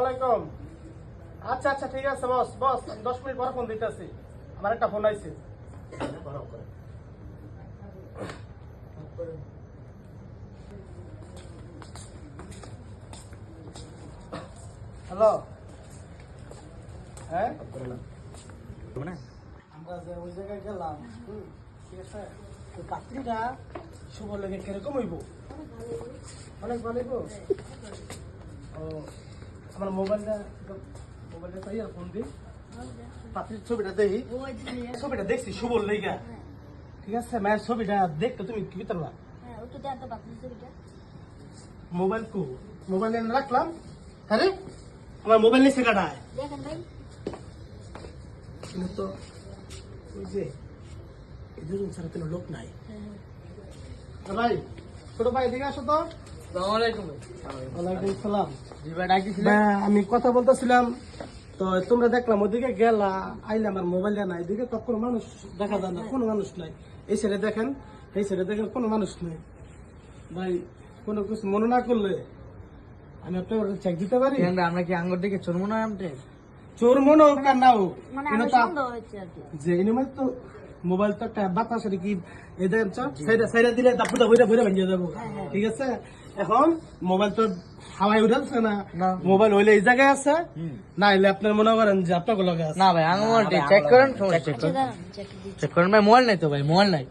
আলাইকুম আচ্ছা আচ্ছা ঠিক আছে বস বস আমি দশ মিনিট পরে ফোন দিতেছি। আমার একটা ফোন আইছে। করে হ্যালো। হ্যাঁ? আমরা যে ওই জায়গায় গেলাম হুম, ঠিক আছে? পাত্রীটা শুভ লেগে কীরকম হইব? অনেক ভালো ও আমার মোবাইলটা মোবাইলটা তাই আর ফোন দিই পাত্রীর ছবিটা দেখি। ছবিটা দেখছি শুভ লেগা ঠিক আছে মায়ের ছবিটা দেখতে তুমি কি পারবা? হ্যাঁ মোবাইল কো মোবাইল এনে রাখলাম। হ্যাঁ রে আমার মোবাইল নিচে কাটায়। দেখেন ভাই। তো ওই যে এদের ছাড়া কোনো লোক নাই। ভাই ছোট ভাই এদিকে আসো তো। ওয়ালাইকুম সালাম ভাই, আমি কথা বলতেছিলাম তো তোমরা দেখলাম ওদিকে গেলা আইলে আমার মোবাইলটা নাই। এদিকে তো কোনো মানুষ দেখা যায় না কোনো মানুষ নাই। এই সাইডে দেখেন এই সাইডে দেখেন কোনো মানুষ নাই। ভাই কোনো কিছু মনে না করলে আমি আপনার চেক দিতে পারি? আমরা কি আঙ্গুর দিকে চলবো না আমতে চোর মনে হোক আর না হোক মানে যে এনিমাল তো মোবাইল তো একটা বাতাসের কি এই দেখেন সাইডে দিলে তা ফুটা ফুটা ফুটা ভেঙে যাব। ঠিক আছে? এখন মোবাইল তো হাওয়ায় উঠাচ্ছে না। না। মোবাইল হইলে এই জায়গায় আছে? না হইলে আপনার মনে করেন যে আপনার লগে আছে। না ভাই আঙ্গুর চেক করেন চেক করেন। করেন ভাই মোবাইল নাই তো ভাই মোবাইল নাই।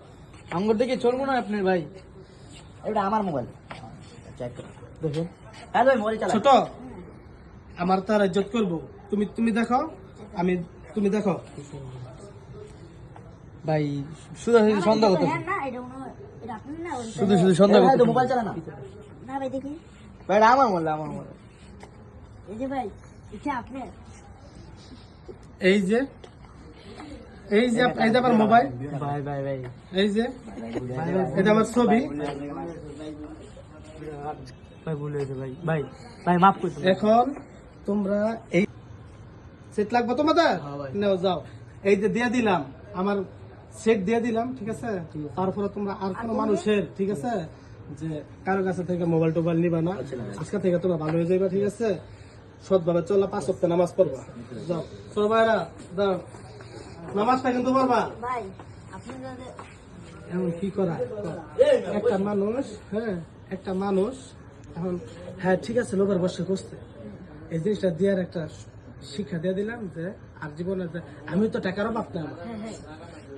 আঙ্গুর দিকে চলবো না আপনার ভাই? এটা আমার মোবাইল। চেক করো দেখুন। হ্যাঁ ভাই মোবাইল চালা ছোট আমার তার ইজ্জত করব। তুমি তুমি দেখো আমি তুমি দেখো। ভাই শুধু শুধু সন্দেহ হ্যাঁ না এটা হয় এটা আপনার না শুধু শুধু সন্দেহ ভাই মোবাইল চালা না। না ভাই দেখি। ভাই আমার মোবাইল আমার মোবাইল। এই যে ভাই এটা আপনার? এই যে এই যে এই যে আমার মোবাইল। ভাই ভাই ভাই। এই যে এটা আমার ছবি। ভাই ভুল হয়েছে ভাই। ভাই ভাই মাফ করছি এখন তোমরা এই সেট লাগবে তোমাদের? হ্যাঁ নাও যাও। এই যে দিয়ে দিলাম আমার সেট দিয়ে দিলাম ঠিক আছে? তারপরে তোমরা আর কোনো মানুষের ঠিক আছে? যে কারও কাছে থেকে মোবাইল টোবাইল নিবা না। আজকে থেকে তোমরা ভালো হয়ে যাবে ঠিক আছে? সৎভাবে চলা পাঁচ সপ্তাহ নামাজ পড়বা। যাও। চলো ভাইরা যাও নামাজটা কিন্তু পড়বা। এখন কি করা? একটা মানুষ হ্যাঁ একটা মানুষ এখন হ্যাঁ ঠিক আছে লোকের বসে করছে এই জিনিসটা দেওয়ার একটা শিক্ষা দিয়ে দিলাম যে আর জীবনে আমি তো টাকারও পাপ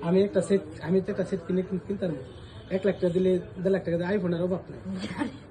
না আমার। হ্যাঁ হ্যাঁ আমি একটা সেট আমি তো একটা সেট কিনে কিনতাম এক লাখ